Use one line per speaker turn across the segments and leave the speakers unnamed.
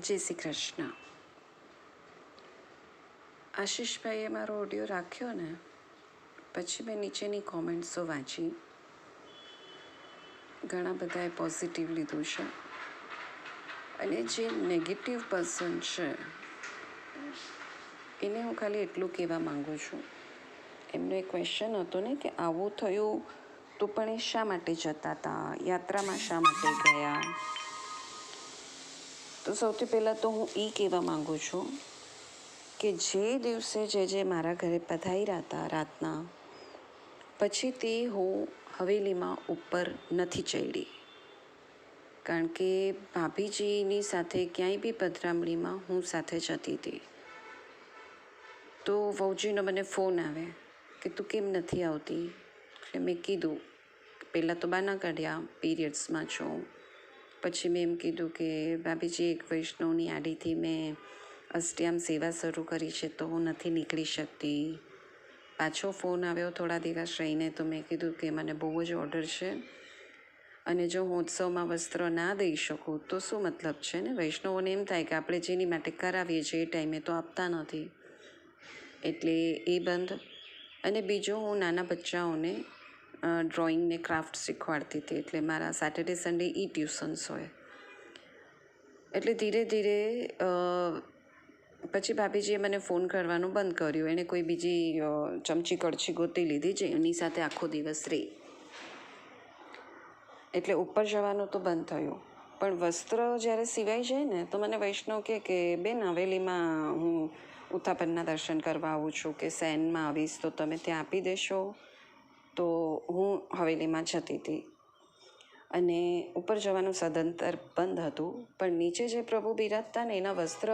જય શ્રી કૃષ્ણ. આશીષભાઈએ મારો ઓડિયો રાખ્યો ને, પછી મેં નીચેની કોમેન્ટ્સો વાંચી. ઘણા બધાએ પોઝિટિવ લીધું છે. અને જે નેગેટિવ પર્સન છે, એને હું ખાલી એટલું કહેવા માગું છું. એમનો એક ક્વેશ્ચન હતો ને કે આવું થયું તો પણ એ શા માટે જતા હતા યાત્રામાં શા માટે ગયા? તો સૌથી પહેલાં તો હું એ કહેવા માગું છું કે જે દિવસે જે જે મારા ઘરે પધાર્યા હતા રાતના, પછી તે હું હવેલીમાં ઉપર નથી ચડી કારણ કે ભાભીજીની સાથે ક્યાંય બી પધરામણીમાં હું સાથે જતી હતી. તો વહુજીનો મને ફોન આવે કે તું કેમ નથી આવતી? એટલે મેં કીધું, પહેલાં તો બાના કાઢ્યા, પીરિયડ્સમાં છું. પછી મેં એમ કીધું કે ભાભીજી એક વૈષ્ણવની આડીથી મેં અષ્ટયામ સેવા શરૂ કરી છે તો હું નથી નીકળી શકતી. પાછો ફોન આવ્યો થોડા દિવસ રહીને તો મેં કીધું કે, મને બહુ જ ઓર્ડર છે અને જો હું ઉત્સવમાં વસ્ત્ર ના દઈ શકું, તો શું મતલબ છે ને? વૈષ્ણવોને એમ થાય કે, આપણે જેની માટે કરાવીએ છીએ એ ટાઈમે તો આપતા નથી. એટલે એ બંધ. અને બીજું હું નાના બચ્ચાઓને ડ્રોઈંગ ને ક્રાફ્ટ શીખવાડતી હતી. એટલે મારા સેટરડે સન્ડે ઈ ટ્યુશન્સ હોય. એટલે ધીરે ધીરે પછી ભાભીજીએ મને ફોન કરવાનું બંધ કર્યું. એણે કોઈ બીજી ચમચી કડછી ગોતી લીધી જે એની સાથે આખો દિવસ રહી એટલે ઉપર જવાનું તો બંધ થયું. પણ વસ્ત્ર જ્યારે સિવાય જાય ને, તો મને વૈષ્ણવ કહે કે, બેન, હવેલીમાં હું ઉત્થાપનના દર્શન કરવા આવું છું કે, સેનમાં આવીશ તો તમે ત્યાં આપી દેશો. તો હું હવેલીમાં જતી હતી અને ઉપર જવાનું સદંતર બંધ હતું, પણ નીચે જે પ્રભુ બિરાજતા ને એના વસ્ત્ર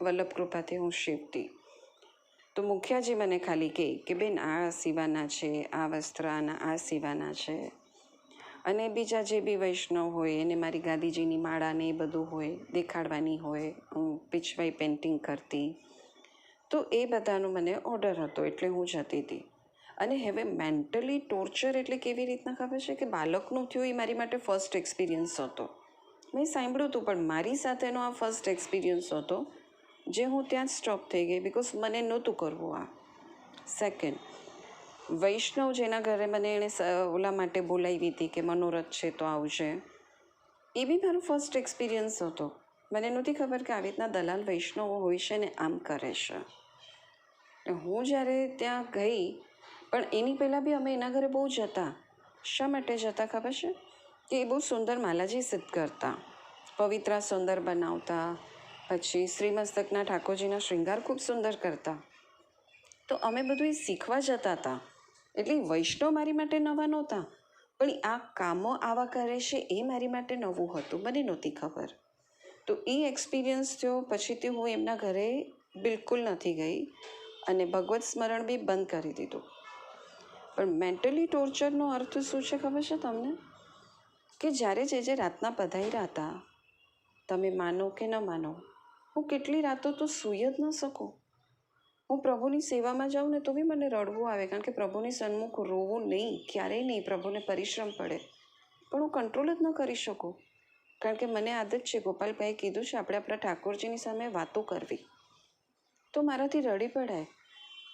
વલ્લભ કૃપાથી હું શીવતી. તો મુખિયાજી મને ખાલી કહે કે બેન આ સીવાના છે, આ વસ્ત્ર આના, આ સીવાના છે. અને બીજા જે બી વૈષ્ણવ હોય, એને મારી ગાદીજીની માળા ને એ બધું હોય, દેખાડવાની હોય, હું પીછવાઈ પેઇન્ટિંગ કરતી. તો એ બધાનો મને ઓર્ડર હતો, એટલે હું જતી હતી અને હવે મેન્ટલી ટોર્ચર એટલે કેવી રીતના ખબર છે કે બાળકનું થયું એ મારી માટે ફર્સ્ટ એક્સપિરિયન્સ હતો. મેં સાંભળ્યું હતું, પણ મારી સાથેનો આ ફર્સ્ટ એક્સપિરિયન્સ હતો જે હું ત્યાં જ સ્ટોપ થઈ ગઈ બિકોઝ મને નહોતું કરવું આ. સેકન્ડ વૈષ્ણવ જેના ઘરે મને એણે ઓલા માટે બોલાવી હતી કે મનોરથ છે તો આવશે એ બી મારો ફર્સ્ટ એક્સપિરિયન્સ હતો. મને નહોતી ખબર કે આવી રીતના દલાલ વૈષ્ણવો હોય છે ને આમ કરે છે. હું જ્યારે ત્યાં ગઈ પણ એની પહેલાં બી અમે એના ઘરે બહુ જતા શા માટે જતા ખબર છે? કે એ બહુ સુંદર માલાજી સિદ્ધ કરતા. પવિત્રા સુંદર બનાવતા, પછી શ્રીમસ્તકના ઠાકોરજીના શૃંગાર ખૂબ સુંદર કરતા. તો અમે બધું એ શીખવા જતા હતા. એટલે વૈષ્ણવ મારી માટે નવા નહોતા. પણ આ કામો આવા કરે છે એ મારી માટે નવું હતું. મને નહોતી ખબર. તો એ એક્સપિરિયન્સ થયો. પછીથી હું એમના ઘરે બિલકુલ નથી ગઈ. અને ભગવત સ્મરણ બી બંધ કરી દીધું. પણ મેન્ટલી ટોર્ચરનો અર્થ શું છે ખબર છે તમને? કે જ્યારે જે જે રાતના પધાર્યા હતા, તમે માનો કે ન માનો, હું કેટલી રાતો તો સૂઈ જ ન શકું. હું પ્રભુની સેવામાં જાઉં ને તો બી મને રડવું આવે, કારણ કે પ્રભુની સન્મુખ રોવું નહીં, ક્યારેય નહીં, પ્રભુને પરિશ્રમ પડે. પણ હું કંટ્રોલ જ ન કરી શકું. કારણ કે મને આદત છે, ગોપાલભાઈએ કીધું છે, આપણે આપણા ઠાકોરજીની સામે વાતો કરવી. તો મારાથી રડી પડાય.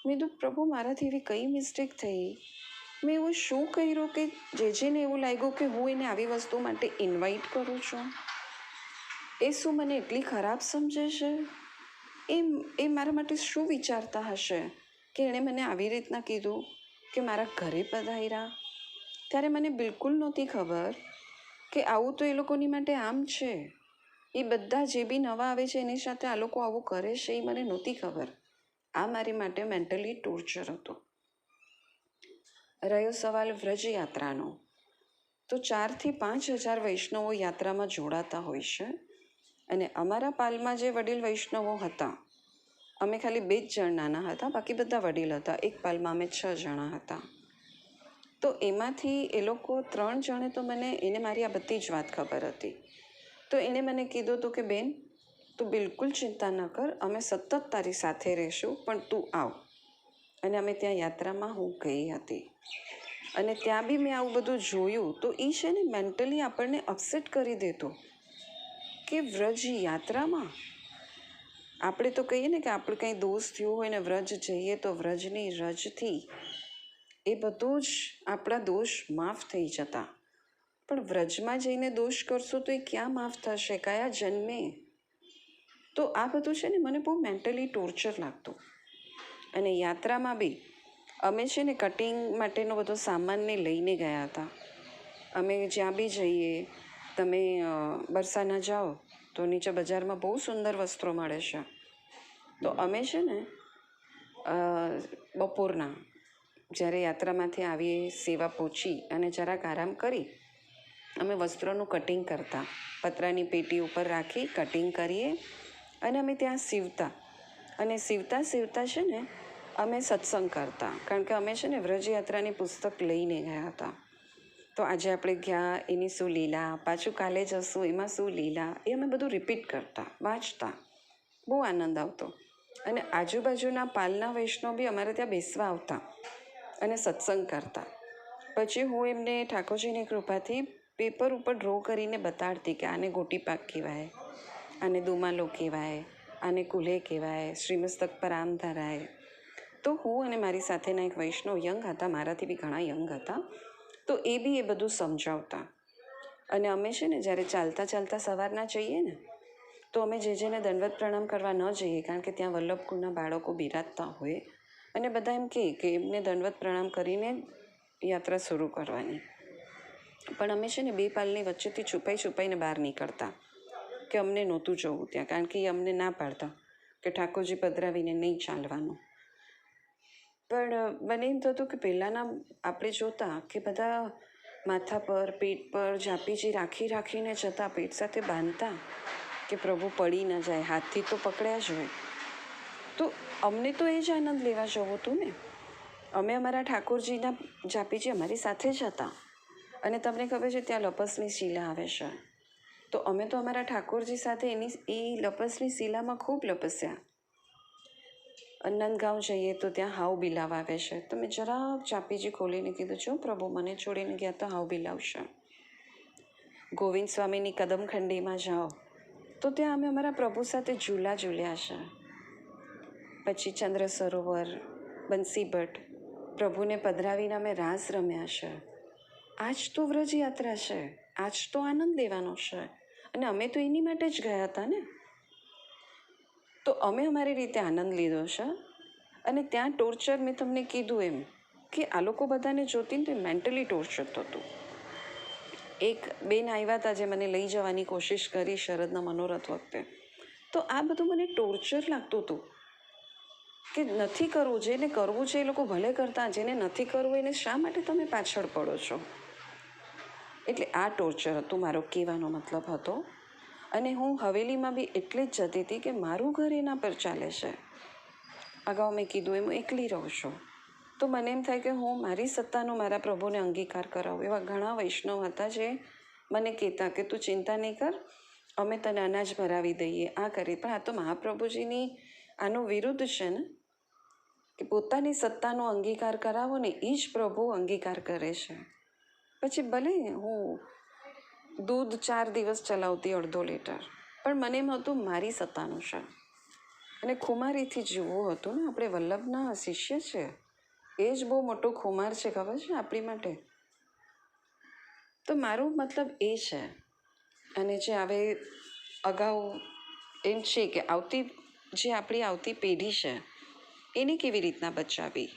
મેં તો પ્રભુ, મારાથી એવી કઈ મિસ્ટેક થઈ? મેં એવું શું કર્યું કે જે જેને એવું લાગ્યું કે હું એને આવી વસ્તુ માટે ઇન્વાઇટ કરું છું? એ શું મને એટલી ખરાબ સમજે છે? એ એ મારા માટે શું વિચારતા હશે કે એણે મને આવી રીતના કીધું કે મારા ઘરે પધાર્યા? ત્યારે મને બિલકુલ નહોતી ખબર કે આવું તો એ લોકોની માટે આમ છે. એ બધા જે બી નવા આવે છે, એની સાથે આ લોકો આવું કરે છે, એ મને નહોતી ખબર. આ મારી માટે મેન્ટલી ટોર્ચર હતો. રહ્યો સવાલ વ્રજ યાત્રાનો તો ચારથી પાંચ હજાર વૈષ્ણવો યાત્રામાં જોડાતા હોય છે અને અમારા પાલમાં જે વડીલ વૈષ્ણવો હતા, અમે ખાલી બે જ જણ નાના હતા, બાકી બધા વડીલ હતા. એક પાલમાં અમે છ જણા હતા. તો એમાંથી એ લોકો ત્રણ જણે તો મને, એને મારી આ બધી જ વાત ખબર હતી. તો એણે મને કીધું હતું કે બેન તું બિલકુલ ચિંતા ન કર, અમે સતત તારી સાથે રહીશું, પણ તું આવ. અને અમે ત્યાં યાત્રામાં હું ગઈ હતી. અને ત્યાં બી મેં આવું બધું જોયું, તો એ છે ને મેન્ટલી આપણને અપસેટ કરી દેતો. કે વ્રજ યાત્રામાં? આપણે તો કહીએ ને કે આપણે કંઈ દોષ થયો હોય ને વ્રજ જઈએ તો વ્રજની રજથી એ બધું જ આપણા દોષ માફ થઈ જતા. પણ વ્રજમાં જઈને દોષ કરશો તો એ ક્યાં માફ થશે? કયા જન્મે? તો આ બધું છે ને મને બહુ મેન્ટલી ટોર્ચર લાગતું. અને યાત્રામાં બી, અમે છે ને કટિંગ માટેનો બધો સામાનને લઈને ગયા હતા. અમે જ્યાં બી જઈએ, તમે બરસાના જાઓ, તો નીચે બજારમાં બહુ સુંદર વસ્ત્રો મળે છે. તો અમે છે ને બપોરના, જ્યારે યાત્રામાંથી આવીએ, સેવા પહોંચી અને જરાક આરામ કરી, અમે વસ્ત્રોનું કટિંગ કરતા. પતરાની પેટી ઉપર રાખી કટિંગ કરીએ અને અમે ત્યાં સીવતા અને સીવતા સીવતા છે ને, અમે સત્સંગ કરતા. કારણ કે અમે છે ને વ્રજયાત્રાની પુસ્તક લઈને ગયા હતા. તો આજે આપણે ગયા, એની શું લીલા, પાછું કાલે જશું, એમાં શું લીલા, એ અમે બધું રિપીટ કરતા, વાંચતા. બહુ આનંદ આવતો. અને આજુબાજુના પાલના વૈષ્ણવ બી અમારે ત્યાં બેસવા આવતા અને સત્સંગ કરતા. પછી હું એમને ઠાકોરજીની કૃપાથી પેપર ઉપર ડ્રો કરીને બતાડતી કે આને ગોટી પાક કહેવાય. આને દુમાલો કહેવાય આને કુલે કહેવાય, શ્રીમસ્તક પર આમ ધરાય. તો હું અને મારી સાથેના એક વૈષ્ણવ યંગ હતા, મારાથી બી ઘણા યંગ હતા, તો એ બી એ બધું સમજાવતા. અને અમે છે ને જ્યારે ચાલતા ચાલતા સવારના જઈએ ને, તો અમે જે જેને દંડવત પ્રણામ કરવા ન જઈએ, કારણ કે ત્યાં વલ્લભકુળના બાળકો બિરાજતા હોય, અને બધા એમ કહે કે એમને દંડવત પ્રણામ કરીને યાત્રા શરૂ કરવાની. પણ અમે છે ને બે પાલની વચ્ચેથી છુપાઈ છુપાઈને બહાર નીકળતા. કે અમને નહોતું જવું ત્યાં, કારણ કે એ અમને ના પાડતા કે ઠાકોરજી પધરાવીને નહીં ચાલવાનું પણ મને એમ થતું કે પહેલાંના આપણે જોતા કે બધા માથા પર, પેટ પર જાપીજી રાખી રાખીને જતા, પેટ સાથે બાંધતા કે પ્રભુ પડી ન જાય, હાથથી તો પકડ્યા જ હોય. તો અમને તો એ જ આનંદ લેવા જવું હતું ને. અમે અમારા ઠાકોરજીના જાપીજી અમારી સાથે જ હતા. અને તમને ખબર છે, ત્યાં લપસની શીલા આવે છે. તો અમે તો અમારા ઠાકોરજી સાથે એની એ લપસની શિલામાં ખૂબ લપસ્યા. નંદગાંવ જઈએ તો ત્યાં હાવ બિલાવ આવે છે. તો મેં જરાક ચાપીજી ખોલીને કીધું છું પ્રભુ, મને છોડીને ગયા તો હાવ બિલાવશે ગોવિંદ સ્વામીની કદમખંડીમાં જાઓ. તો ત્યાં અમે અમારા પ્રભુ સાથે ઝૂલા ઝૂલ્યા છે. પછી ચંદ્ર સરોવર, બંસી ભટ્ટ, પ્રભુને પધરાવીને અમે રાસ રમ્યા છે. આજ તો વ્રજ યાત્રા છે. આજ તો આનંદ લેવાનો છે. અને અમે તો એની માટે જ ગયા હતા ને? તો અમે અમારી રીતે આનંદ લીધો છે. અને ત્યાં ટોર્ચર મેં તમને કીધું એમ કે આ લોકો બધાને જોતી ને તો મેન્ટલી ટોર્ચર થતું. એક બેન આવ્યા હતા જે મને લઈ જવાની કોશિશ કરી શરદના મનોરથ વખતે. તો આ બધું મને ટોર્ચર લાગતું હતું. કે નથી કરવું, જેને કરવું છે એ લોકો ભલે કરતા, જેને નથી કરવું એને શા માટે તમે પાછળ પડો છો? એટલે આ ટોર્ચર હતું, મારો કહેવાનો મતલબ હતો. અને હું હવેલીમાં બી એટલે જ જતી હતી કે મારું ઘર એના પર ચાલે છે. અગાઉ મેં કીધું એમ એકલી રહું છું. તો મને એમ થાય કે હું મારી સત્તાનો, મારા પ્રભુને અંગીકાર કરાવું. એવા ઘણા વૈષ્ણવ હતા જે મને કહેતા કે તું ચિંતા નહીં કર, અમે તને અનાજ ભરાવી દઈએ, આ કરી પણ આ તો મહાપ્રભુજીની, આનું વિરુદ્ધ છે ને? કે પોતાની સત્તાનો અંગીકાર કરાવો ને એ જ પ્રભુ અંગીકાર કરે છે. પછી ભલે હું દૂધ ચાર દિવસ ચલાવતી અડધો લીટર, પણ મને એમ હતું મારી સત્તાનું છે. અને ખુમારીથી જીવવું હતું ને, આપણે વલ્લભના શિષ્ય છે. એ જ બહુ મોટો ખુમાર છે, ખબર છે આપણી માટે? તો મારું મતલબ એ છે. અને જે હવે અગાઉ એમ છે કે આવતી, જે આપણી આવતી પેઢી છે, એને કેવી રીતના બચાવી